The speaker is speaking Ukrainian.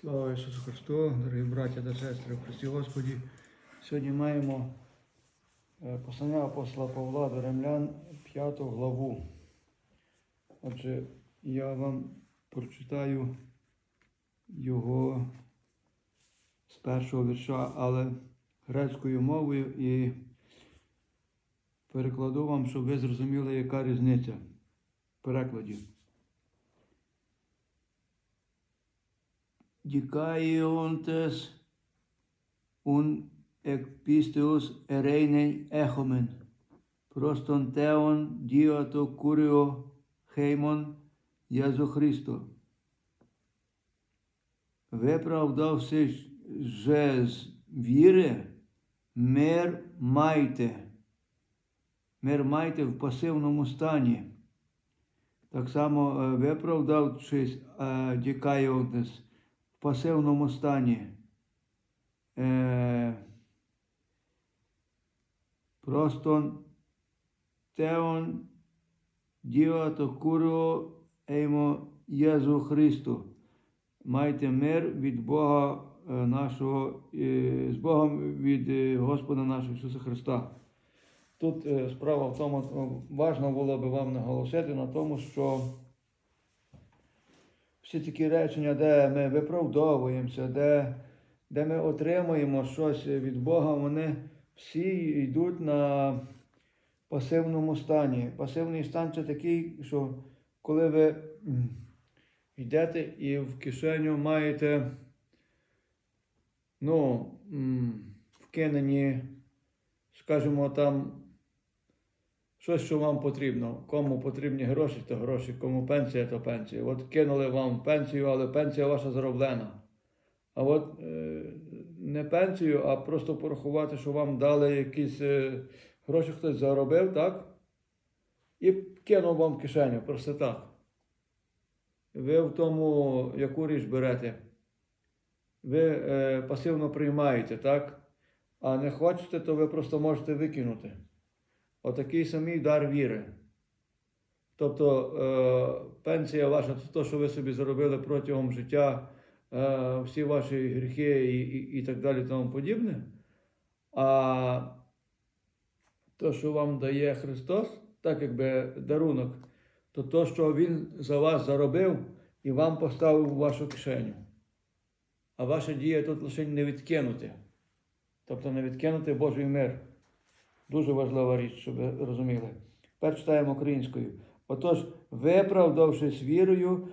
Слава Ісусу Христу, дорогі браття та сестри в Христі Господі. Сьогодні маємо е, послання апостола Павла до Римлян 5 главу. Отже, я вам прочитаю його з першого вірша, але грецькою мовою і перекладу вам, щоб ви зрозуміли, яка різниця в перекладі. Dikaiontes un ekpisteus ereinen echomen, proston theon dioto kurio heimon Єзу Христо. Виправдавшись же з віри, мир майте. Мир майте в пасивному стані. Так само виправдавшись дікайонтес пасивному стані. Е, Просто теон діото куро еймо Єзу Христу. Майте мир від Бога е, нашого, е, з Богом від е, Господа нашого Ісуса Христа. Тут справа в тому, важливо було би вам наголосити на тому, що всі такі речення, де ми виправдовуємося, де, де ми отримуємо щось від Бога, вони всі йдуть на пасивному стані. Пасивний стан це такий, що коли ви йдете і в кишеню маєте ну, вкинені, скажімо, там щось, що вам потрібно. Кому потрібні гроші, то гроші, кому пенсія, то пенсія. От кинули вам пенсію, але пенсія ваша зароблена. А от е, не пенсію, а просто порахувати, що вам дали якісь е, гроші, хтось заробив, так? І кинув вам кишеню, просто так. Ви в тому, яку річ берете. Ви е, пасивно приймаєте, так? А не хочете, то ви просто можете викинути. Отакий самий дар віри. Тобто е, пенсія ваша це те, що ви собі заробили протягом життя, е, всі ваші гріхи і, і, і так далі, тому подібне. А то, що вам дає Христос, так якби дарунок, то то, що Він за вас заробив і вам поставив у вашу кишеню. А ваша дія тут лише не відкинути. Тобто не відкинути Божий мир. Дуже важлива річ, щоб ви розуміли. Тепер читаємо українською. Отож, виправдавшись вірою,